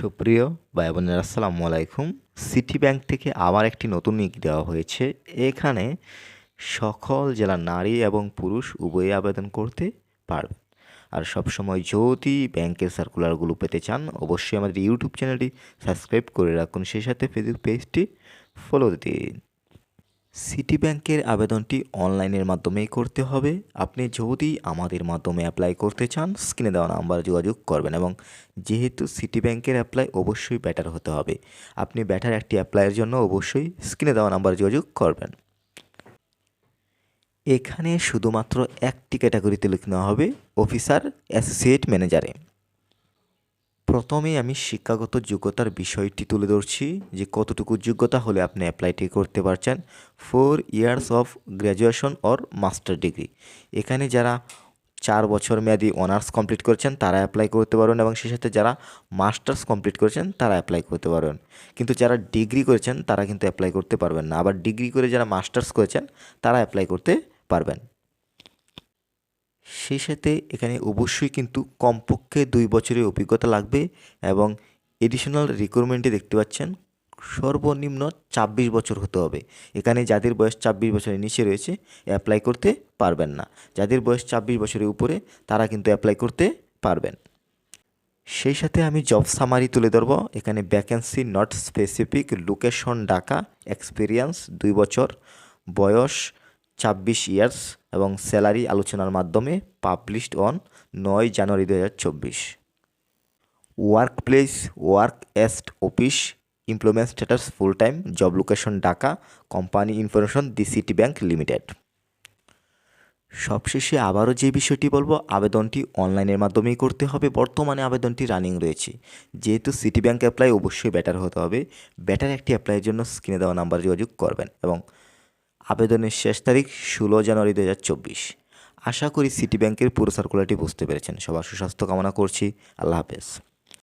সুপ্রিয় ভাই বোনের আসসালামু আলাইকুম। সিটি ব্যাংক থেকে আবার একটি নতুন নিক দেওয়া হয়েছে। এখানে সকল জেলা নারী এবং পুরুষ উভয়ে আবেদন করতে পারবে আর সবসময় যদি ব্যাংকের সার্কুলারগুলো পেতে চান, অবশ্যই আমাদের ইউটিউব চ্যানেলটি সাবস্ক্রাইব করে রাখুন। সেই সাথে ফেসবুক পেজটি ফলো দিন। সিটি ব্যাংকের আবেদনটি অনলাইনের মাধ্যমেই করতে হবে। আপনি যদি আমাদের মাধ্যমে অ্যাপ্লাই করতে চান স্ক্রিনে দেওয়া নাম্বার যোগাযোগ করবেন এবং যেহেতু সিটি ব্যাংকের অ্যাপ্লাই অবশ্যই ব্যাটার হতে হবে। আপনি ব্যাটার একটি অ্যাপ্লাইয়ের জন্য অবশ্যই স্ক্রিনে দেওয়া নাম্বার যোগাযোগ করবেন। এখানে শুধুমাত্র একটি ক্যাটাগরিতে লিখতে হবে অফিসার অ্যাসোসিয়েট ম্যানেজারে প্রথমে আমি শিক্ষাগত যোগ্যতার বিষয়টি তুলে ধরছি যে কতটুকু যোগ্যতা হলে আপনি অ্যাপ্লাইটি করতে পারছেন four years of graduation or master degree এখানে যারা চার বছর মেয়াদি অনার্স কমপ্লিট করেছেন, তারা অ্যাপ্লাই করতে পারবেন এবং সেই সাথে যারা মাস্টার্স কমপ্লিট করেছেন, তারা অ্যাপ্লাই করতে পারবেন। কিন্তু যারা ডিগ্রি করেছেন, তারা কিন্তু অ্যাপ্লাই করতে পারবেন না। আবার ডিগ্রি করে যারা মাস্টার্স করেছেন, তারা অ্যাপ্লাই করতে পারবেন। সেই সাথে এখানে অবশ্যই কিন্তু কমপক্ষে দুই বছরের অভিজ্ঞতা লাগবে এবং এডিশনাল রিকোয়ারমেন্টে দেখতে পাচ্ছেন, সর্বনিম্ন ছাব্বিশ বছর হতে হবে। এখানে যাদের বয়স ছাব্বিশ বছরের নিচে রয়েছে অ্যাপ্লাই করতে পারবেন না। যাদের বয়স ছাব্বিশ বছরের উপরে, তারা কিন্তু অ্যাপ্লাই করতে পারবেন। সেই সাথে আমি জব সামারি তুলে ধরবো। এখানে vacancy not specific location Dhaka experience দুই বছর বয়স ছাব্বিশ ইয়ার্স এবং স্যালারি আলোচনার মাধ্যমে পাবলিশড অন নয় জানুয়ারি দু হাজার চব্বিশ। Work place work এস্ট office, employment status full time job location, Dhaka, company information, the city bank limited. সবশেষে আবারও যে বিষয়টি বলব, আবেদনটি অনলাইনের মাধ্যমেই করতে হবে। বর্তমানে আবেদনটি রানিং রয়েছে। যেহেতু সিটি ব্যাংক অ্যাপ্লাই অবশ্যই বেটার হতে হবে। বেটার একটি অ্যাপ্লাইয়ের জন্য স্ক্রিনে দেওয়া নাম্বার যোগাযোগ করবেন এবং আবেদনের শেষ তারিখ ষোলো জানুয়ারি দু হাজার চব্বিশ। আশা করি সিটি ব্যাংকের পুরো সার্কুলারটি বুঝতে পেরেছেন। সবার সুস্বাস্থ্য কামনা করছি। আল্লাহ হাফেজ।